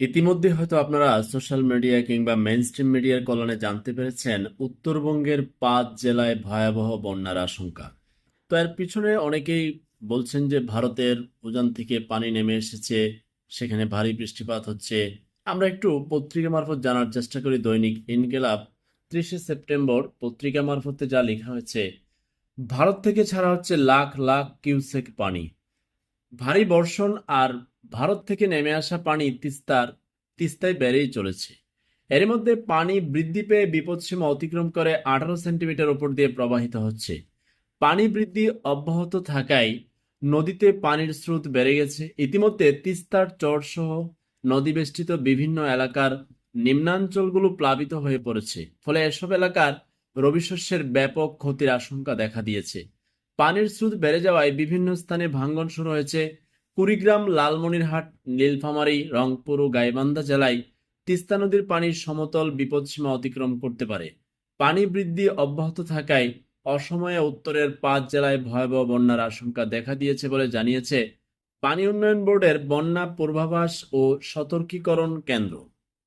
ইতিমধ্যে হয়তো আপনারা সোশ্যাল মিডিয়া কিংবা মেইনস্ট্রিম মিডিয়ার কলনে জানতে পেরেছেন, উত্তরবঙ্গের পাঁচ জেলায় ভয়াবহ বন্যার আশঙ্কা। তো এর পিছনে অনেকেই বলছেন যে ভারতের উজান থেকে পানি নেমে এসেছে, সেখানে ভারী বৃষ্টিপাত হচ্ছে। আমরা একটু পত্রিকা মারফত জানার চেষ্টা করি দৈনিক ইনকেলাব। ত্রিশে সেপ্টেম্বর পত্রিকা মারফতে যা লেখা হয়েছে, ভারত থেকে ছাড়া হচ্ছে লাখ লাখ কিউসেক পানি। ভারী বর্ষণ আর ভারত থেকে নেমে আসা পানি তিস্তার, তিস্তায় বেড়েই চলেছে। এর মধ্যে পানি বৃদ্ধি পেয়ে বিপদসীমা অতিক্রম করে আঠারো সেন্টিমিটার উপর দিয়ে প্রবাহিত হচ্ছে। পানি বৃদ্ধি অব্যাহত থাকায় নদীতে পানির স্রোত বেড়ে গেছে। ইতিমধ্যে তিস্তার চরসহ নদী বেষ্টিত বিভিন্ন এলাকার নিম্নাঞ্চলগুলো প্লাবিত হয়ে পড়েছে। ফলে এসব এলাকার রবি শস্যের ব্যাপক ক্ষতির আশঙ্কা দেখা দিয়েছে। পানির স্রোত বেড়ে যাওয়ায় বিভিন্ন স্থানে ভাঙ্গন শুরু হয়েছে। কুড়িগ্রাম, লালমনিরহাট, নীলফামারী, রংপুর ও গাইবান্ধা জেলায় তিস্তা নদীর পানির সমতল বিপদসীমা অতিক্রম করতে পারে। পানি বৃদ্ধি অব্যাহত থাকায় অসময়ে উত্তরের পাঁচ জেলায় ভয়াবহ বন্যার আশঙ্কা দেখা দিয়েছে বলে জানিয়েছে পানি উন্নয়ন বোর্ডের বন্যা পূর্বাভাস ও সতর্কীকরণ কেন্দ্র।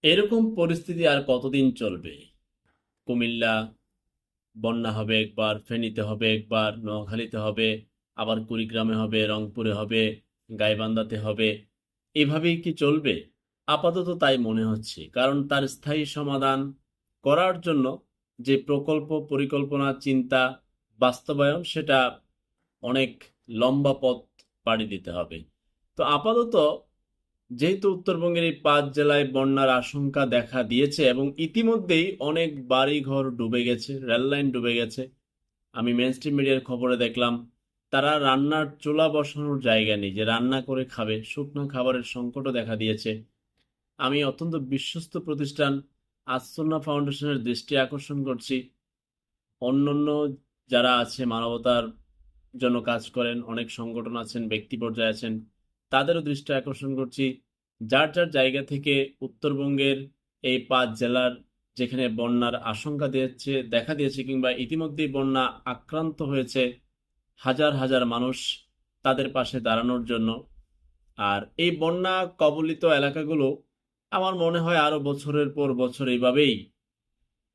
এরকম পরিস্থিতি আর কতদিন চলবে? কুমিল্লা বন্যা হবে একবার, ফেনীতে হবে একবার, নোয়াখালীতে হবে, আবার কুড়িগ্রামে হবে, রংপুরে হবে, গাইবান্ধাতে হবে। এভাবেই কি চলবে? আপাতত তাই মনে হচ্ছে, কারণ তার স্থায়ী সমাধান করার জন্য যে প্রকল্প, পরিকল্পনা, চিন্তা, বাস্তবায়ন, সেটা অনেক লম্বা পথ পাড়ি দিতে হবে। তো আপাতত যেহেতু উত্তরবঙ্গের এই পাঁচ জেলায় বন্যার আশঙ্কা দেখা দিয়েছে এবং ইতিমধ্যেই অনেক বাড়িঘর ডুবে গেছে রেললাইন ডুবে গেছে। আমি মেনস্ট্রিম মিডিয়ার খবরে দেখলাম, তারা রান্নার চুলা বসানোর জায়গা নেই, যে রান্না করে খাবে, শুকনো খাবারের সংকটও দেখা দিয়েছে। আমি অত্যন্ত বিশ্বস্ত প্রতিষ্ঠান আসন্না ফাউন্ডেশনের দৃষ্টি আকর্ষণ করছি। অন্যান্য যারা আছে, মানবতার জন্য কাজ করেন, অনেক সংগঠন আছেন, ব্যক্তি পর্যায়ে আছেন, তাদেরও দৃষ্টি আকর্ষণ করছি। যার যার জায়গা থেকে উত্তরবঙ্গের এই পাঁচ জেলার যেখানে বন্যার আশঙ্কা দিয়েছে, দেখা দিয়েছে কিংবা ইতিমধ্যেই বন্যা আক্রান্ত হয়েছে হাজার হাজার মানুষ তাদের পাশে দাঁড়ানোর জন্য। আর এই বন্যা কবলিত এলাকাগুলো আমার মনে হয় আরও বছরের পর বছর এইভাবেই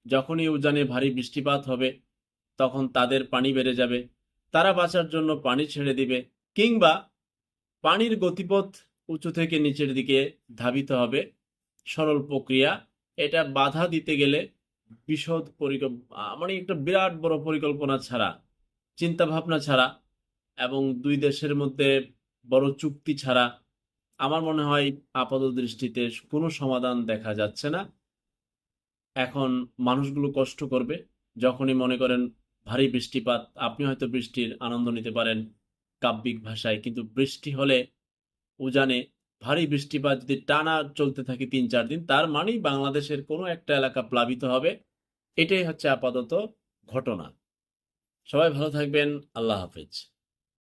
যখনই উজানে ভারী বৃষ্টিপাত হবে তখন তাদের পানি বেড়ে যাবে, তারা বাঁচার জন্য পানি ছেড়ে দিবে কিংবা পানির গতিপথ উঁচু থেকে নিচের দিকে ধাবিত হবে। সরল প্রক্রিয়া। এটা বাধা দিতে গেলে বিশদ পরিকল্পনা মানে একটা বিরাট বড় পরিকল্পনা ছাড়া চিন্তা ভাবনা ছাড়া এবং দুই দেশের মধ্যে বড় চুক্তি ছাড়া আমার মনে হয় আপাত দৃষ্টিতে কোনো সমাধান দেখা যাচ্ছে না। এখন মানুষগুলো কষ্ট করবে। যখনই মনে করেন ভারী বৃষ্টিপাত, আপনি হয়তো বৃষ্টির আনন্দ নিতে পারেন কাব্যিক ভাষায়, কিন্তু বৃষ্টি হলে উজানে ভারী বৃষ্টিপাত যদি টানা চলতে থাকে তিন চার দিন, তার মানেই বাংলাদেশের কোনো একটা এলাকা প্লাবিত হবে। এটাই হচ্ছে আপাতত ঘটনা। সবাই ভালো থাকবেন। আল্লাহ হাফেজ।